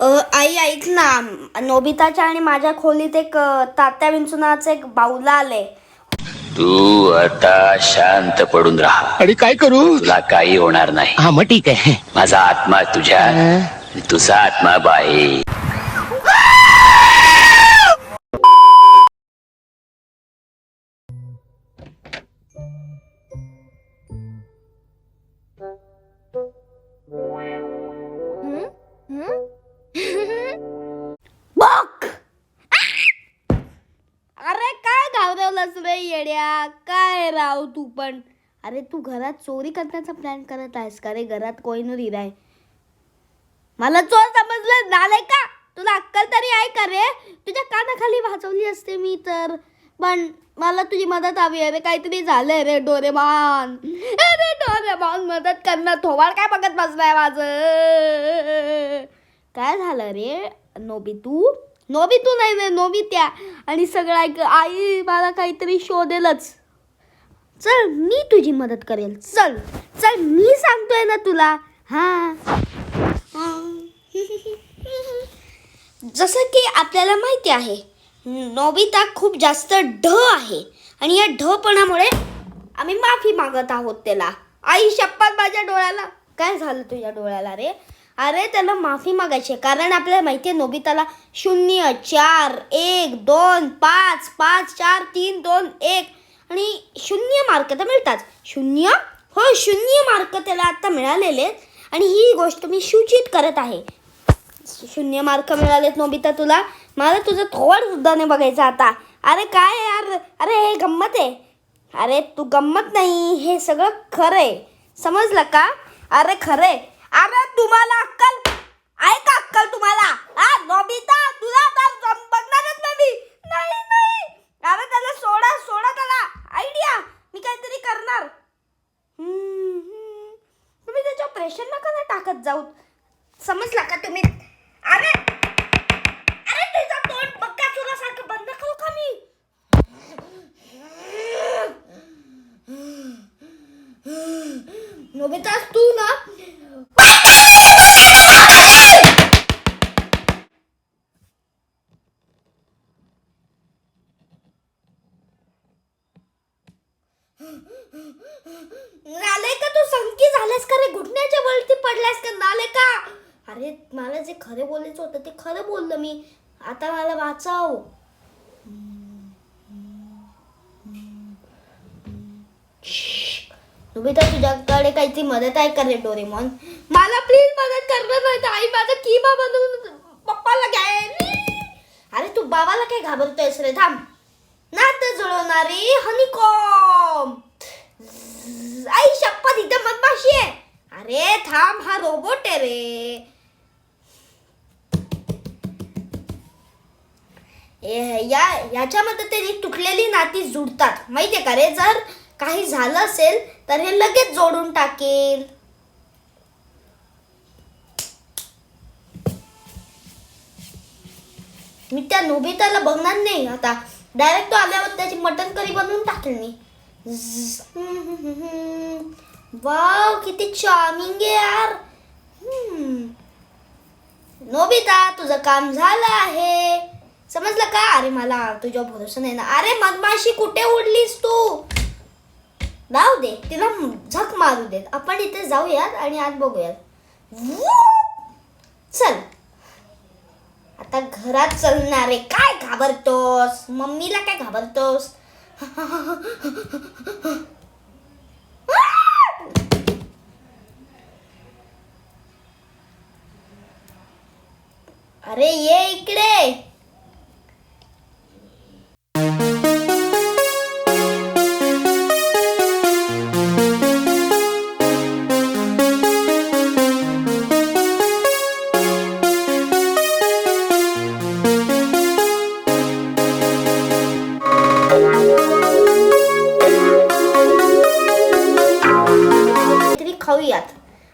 अ, आई ऐक ना. नोबिताच्या आणि माझ्या खोलीत एक तात्या विंचू नावाचं एक बाऊला आले तू आता शांत पडून राहा. आणि काय करू? तुला काही होणार नाही. हा मग ठीक आहे. माझा आत्मा तुझ्या तुझा आत्मा बाहेर. काय तू पण. अरे तू घरात चोरी करण्याचा प्लॅन करत आहेस का रे? घरात कोयनूर हिराय मला चोर समजलं. झालंय का? तुला अक्कल तरी आहे का रे? तुझ्या कानाखाली वाचवली असते मी तर. पण मला तुझी मदत हवी आहे रे. काहीतरी झालंय रे डोरेमान. अरे डोरेमान मदत करणं थोबाड काय बघत बसलाय माझं? काय झालं रे? नोबी तू? नोबी तू नाही रे नोबी त्या. आणि सगळं ऐक. आई मला काहीतरी शोधेलच. चल मी तुझी मदत करेल. चल चल मी सांगतोय ना तुला. हा. जसं की आपल्याला माहिती आहे नोबिता खूप जास्त ढ आहे. आणि या ढपणामुळे आम्ही माफी मागत आहोत त्याला. आई शप्पात माझ्या डोळ्याला. काय झालं तुझ्या डोळ्याला रे? अरे त्याला माफी मागायची. आहे. कारण आपल्याला माहिती आहे नोबिताला शून्य चार एक दोन पाच पाच चार तीन दोन एक. आणि शून्य मार्क तर मिळतात. शून्य? हो शून्य मार्क त्याला आता मिळालेले आहेत. आणि ही गोष्ट मी सूचित करत आहे. शून्य मार्क मिळालेत नोबिता तुला. मला तुझं थोड सुद्धा नाही बघायचं आता. अरे काय यार? अरे हे गंमत आहे. अरे तू गंमत नाही हे सगळं खरं आहे. समजलं का? अरे खरं आहे. अरे तुम्हाला अक्कल? आहे का अक्कल तुम्हाला? हा नोबिता तुला तर बघणारच मी नाही नाही. अरे त्याला सोडा सोडा त्याला. आयडिया मी काहीतरी करणार. तुम्ही त्याच्या प्रेशर नका ना टाकत जाऊ. समजला का तुम्ही? अरे अरे तुझा तोंड बक्का चुरासारखं बंद करू का मी? नोबितास तू ना खरे बोलायचं होतं ते खरं बोललं मी. आता मला वाचव. नोबिता तुझ्याकडे काहीतरी मदत आहे का रे डोरेमॉन? मला प्लीज मदत करणार नाही तर आई माझा किमा बनवून पप्पाला घ्याय अरे तू बाबाला काय घाबरतोयस रे? थांब. नातं जुळवणारी हनीकॉम आई शपथ इथं मधमाशी आहे. अरे थांब हा रोबोट आहे रे. या याच्यामध्ये ते तुटलेली नाती जुडतात. माहितीये का रे? जर काही झालं असेल तर हे लगेच जोडून टाकेल. मी त्या नोबिताला बघणार नाही. आता डायरेक्ट तो आल्यावर त्याची मटन करी बनवून टाकेल मी. वाव किती चार्मिंग आहे यार. नोबिता तुझं काम झालं आहे. समजलं का? अरे मला तुझ्या भरोसा नाही ना. अरे मधमाशी कुठे उडलीस तू? जाऊ दे तिला झक मारू देत. आपण इथे जाऊयात आणि आज बघूयात. चल. आता घरात चलणार आहे. काय घाबरतोस? मम्मीला काय घाबरतोस? अरे ये इकडे.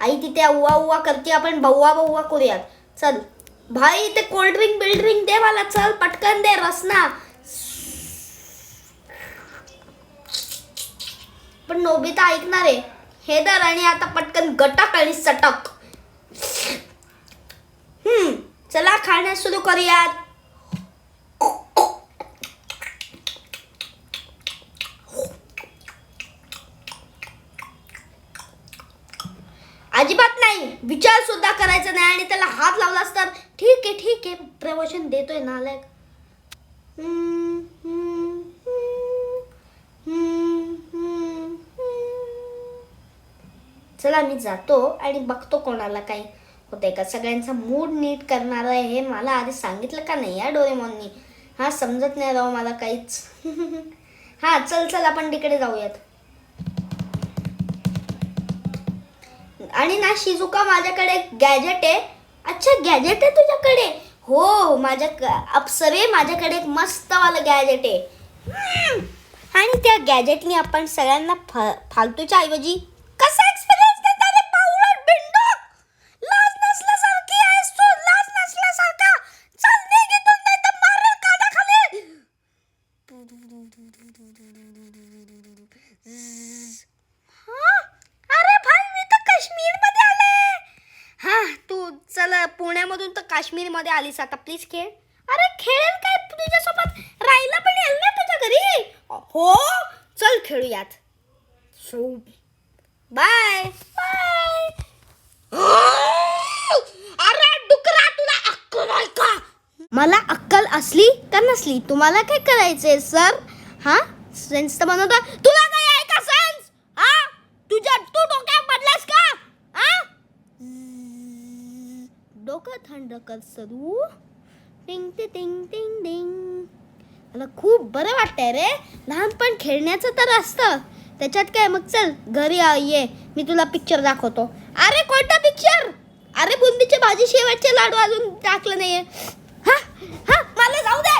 आई तिथे उवा उवा करते आपण बव्वा बव्वा करूयात. चल. भाई ते कोल्ड ड्रिंक बिल्ड ड्रिंक दे मला चल पटकन दे रसना. पण नोबिता ऐकणार आहे. हे दर आणि आता पटकन गटक आणि सटक. हम्म. चला खाण्यास सुरू करूयात. अजिबात नाही. विचार सुद्धा करायचा नाही आणि त्याला हात लावलास तर ठीक आहे ठीक आहे. प्रवचन देतोय नालायक चला मी जातो आणि बघतो कोणाला काही होतंय का. सगळ्यांचा मूड नीट करणार आहे हे मला आधी सांगितलं का नाही या डोरेमॉननी? हा समजत नाही राव मला काहीच. हा चल चल आपण तिकडे जाऊयात. आणि ना शिजुका माझ्याकडे गॅजेट आहे. अच्छा गॅजेट आहे तुझ्याकडे? हो माझ्या क- अप्सरे माझ्याकडे एक मस्तवालं गॅजेट आहे. आणि त्या गॅजेटनी आपण सगळ्यांना फ- फालतूच्या ऐवजी कसा एक्सपिरियन्स देता रे पावळट बिंडोक लाज नसल्यासारखी आहेस तू लाज नसल्यासारखा. चल निघ इथून नाही तर मारेल कानाखाली. हा? अरे भाई मी तर काश्मीरमध्ये आले हा तू चला पुण्यामधून तर काश्मीरमध्ये आलीस आता. प्लीज खेळ. अरे खेळेल काय तुझ्यासोबत? राहिला पण येईल ना तुझ्या घरी? हो चल खेळूयात. सो बाय बाय अरे डुकरा तुला अक्कल आहे का? मला अक्कल असली का नसली? तुम्हाला काय करायचंय सर? हा? सेन्स तर बनवता. तुला काय आहे का सेन्स हा? तुझ्या तू डोक्यात पडलास का? हा? डोकं थंड कर सरू. टिंग ते टिंग टिंग डिंग मला खूप बरं वाटतंय रे. लहानपण खेळण्याचं तर असतं. त्याच्यात काय? मग चल घरी आ, ये. मी तुला पिक्चर दाखवतो. अरे कोणता पिक्चर अरे बुंदीची भाजी शेवटचे लाडू अजून टाकलं नाहीये. हा? हा? मला जाऊ दे.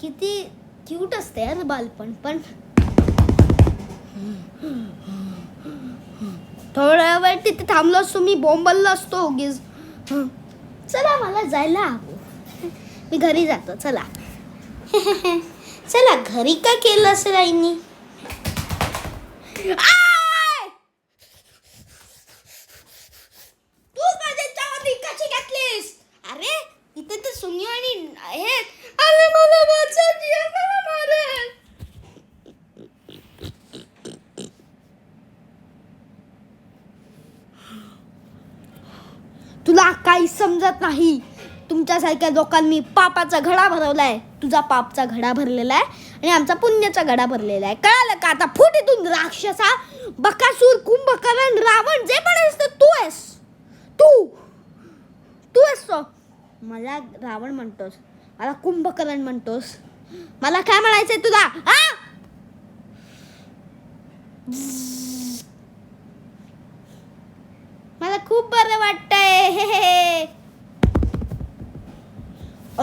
किती क्यूट असते यार बालपण पण. थोड्या वेळ तिथे थांबलो असतो मी बोंबललो असतो उगीच. चला मला जायला हवं. मी घरी जातो चला. चला घरी का केलं असेल आईनी आय! तू माझ्याच्यावरती कशी घातलीस अरे इथे तर सुनियो आणि हे अरे मला वाचा जिया मला मारेल तुला काही समजत नाही. तुमच्यासारख्या लोकांनी पापाचा घडा भरवलाय. तुझा पापचा घडा भरलेला आहे आणि आमचा पुण्याचा घडा भरलेला आहे कळालं का? आता फुट इथून राक्षसा बकासूर कुंभकर्ण रावण जे पण असतं तू आहेस. तू. तू आहेस मला रावण म्हणतोस. मला कुंभकर्ण म्हणतोस. मला काय म्हणायचंय तुला? आ?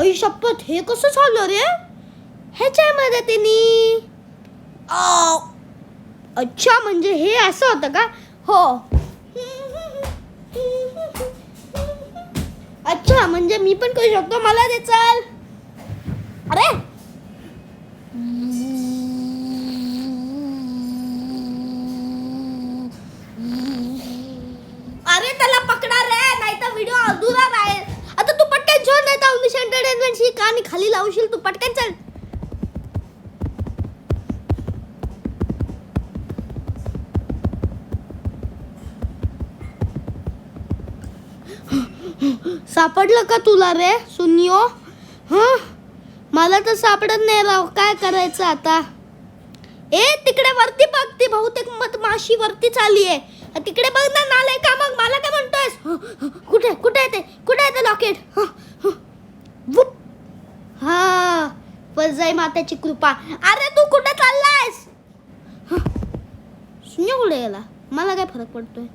आई शपथ हे कसं झालं रे? ह्याच्या मदतीने. अच्छा म्हणजे हे असं होतं का? हो. अच्छा म्हणजे मी पण करू शकतो? मला दे चाल. अरे! खाली लावशील तू पटकन चल. सापडलं का तुला रे सुनियो? मला तर सापडत नाही राव काय करायचं आता? ए तिकडे वरती बघ ती बहुतेक मत माशी वरती चालली आहे. तिकडे बघ ना नाले का मग? मला काय म्हणतोयस? कुठे कुठे येते कुठे येते लॉकेट वुप. हा वजाई माताची कृपा. अरे तू कुठे चाललायस? शून्य कुठे गेला मला काय फरक पडतोय?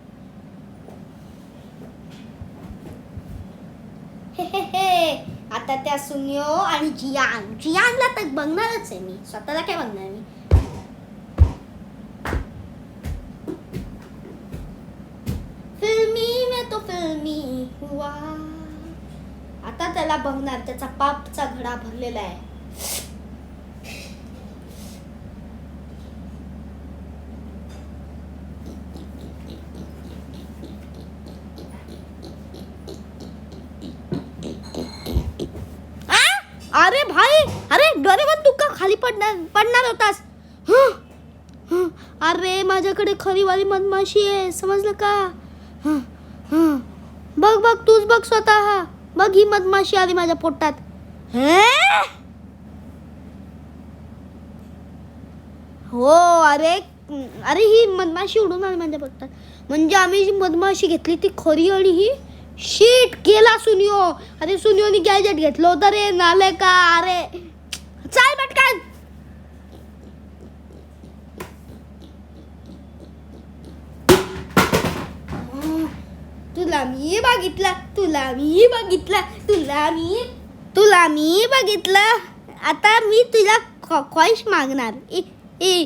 हे, हे, हे. आता त्या सुन्यो आणि जियान. जियानला तर बघणारच आहे मी. स्वतःला काय बघणार मी फिल्मी में तो फिल्मी हुआ आता त्याला बघणार त्याचा पापचा घडा भरलेला आहे. आ? अरे भाई अरे डोरेमन तू का खाली पडणार पडणार होतास? अरे माझ्याकडे खरीवाली मधमाशी आहे समजलं का? हा? बघ बघ तूच बघ स्वतः. बघ ही मधमाशी आली माझ्या पोटात. हो अरे अरे ही मधमाशी उडून आली माझ्या पोटात. म्हणजे आम्ही जी मधमाशी घेतली ती खरी आणि ही शीट केला सुनियो. अरे सुनियोनी गॅजेट घेतलं होतं रे नाले का? अरे. बघितलं तुला मी बघितलं तुला मी तुला मी बघितलं. आता मी तुला ख्वाहिश मागणार. ए ए.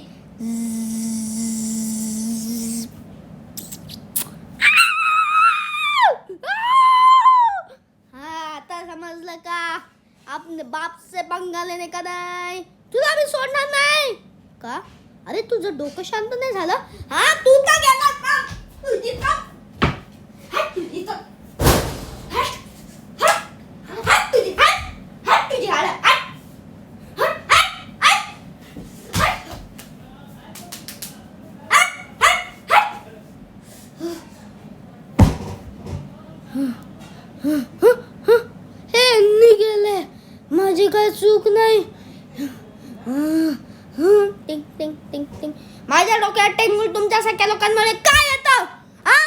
हा आता समजलं का? आपण बापचे बंगाल पंगा लेने का नाही? तुला मी सोडणार नाही? का? अरे तुझं डोकं शांत नाही झालं? हा तू तर गेला का तुझी का चूक नाही. टिंग टिंग टिंग टिंग. माझ्या डोक्यात टेंगूळ तुमच्यासारख्या लोकांमुळे काय येतं? हा?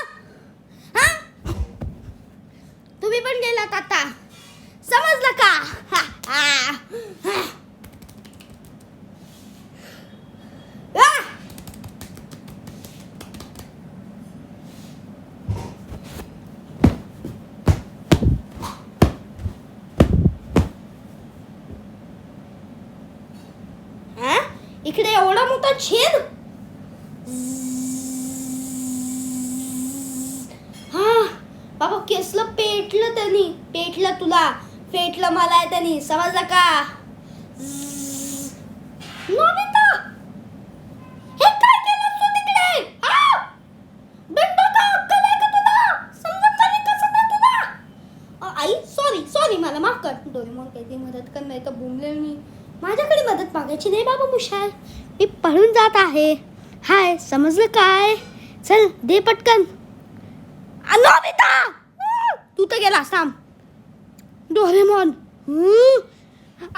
हा? तुम्ही पण गेलात आता. समजलं का हा, हा, हा. आ! हा? इकडे एवढा मोठा छेद हा बाबा केसलं पेटलं त्यांनी. पेटलं तुला. पेटलं मला त्यांनी. समजलं का? नोबिता हे काय केलं तू तिकडे? बिंडो का अक्कल आहे का तुला? समजत नाही कसं नाही तुला? आई सॉरी सॉरी मला माफ कर. डोरेमॉन काहीतरी मदत कर नाही तर बुमले मी. माझ्याकडे मदत मागायची नाही बाबा मुशाल मी पळून जात आहे. हाय समजलं काय? चल दे पटकन. नोबिता आ, तू तर गेला थांब. डोरेमॉन.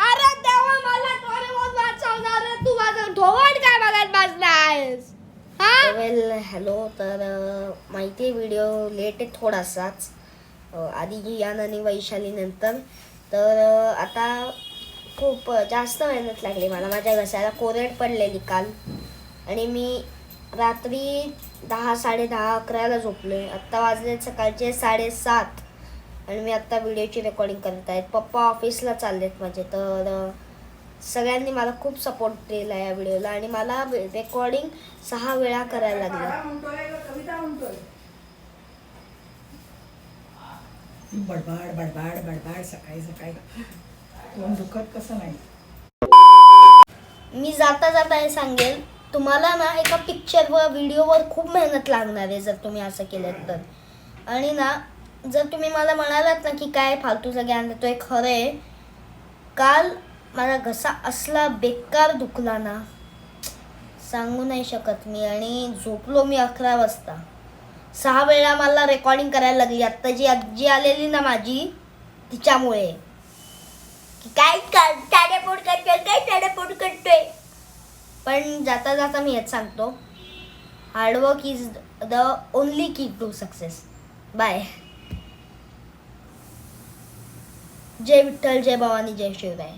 अरे देवा मला डोरेमॉन वाचवणार तू माझं ढोवण काय बघत बसलायस? वेल हॅलो तर माहिती आहे व्हिडिओ लेट आहे थोडासाच. आधी यान आणि वैशाली नंतर. तर आता खूप जास्त मेहनत लागली मला. माझ्या घसायला कोरड पडलेली काल. आणि मी रात्री दहा साडेदहा अकराला झोपले आत्ता वाजले सकाळचे साडेसात. आणि मी आत्ता व्हिडिओची रेकॉर्डिंग करत आहेत पप्पा ऑफिसला चाललेत माझे. तर सगळ्यांनी मला खूप सपोर्ट दिला या व्हिडिओला. आणि मला रेकॉर्डिंग सहा वेळा करायला लागली. बडबड बडबड बडबड सकाळी सकाळी. दुखत कसं नाही? मी जाता जाता हे सांगेल. तुम्हाला ना एका पिक्चरवर व्हिडिओवर खूप मेहनत लागणार आहे जर तुम्ही असं केलं तर. आणि ना जर तुम्ही मला म्हणालात ना की काय फालतूचं ज्ञान देतोय खरं आहे. काल माझा घसा असला बेकार दुखला ना. सांगू नाही शकत मी आणि झोपलो मी अकरा वाजता. सहा वेळा मला रेकॉर्डिंग करायला लागली. आत्ता जी आजी आलेली ना माझी तिच्यामुळे. की काय पण जाता जाता मी हेच सांगतो. Hard work is the only key to success bye जय विठ्ठल जय भवानी जय शिवराय.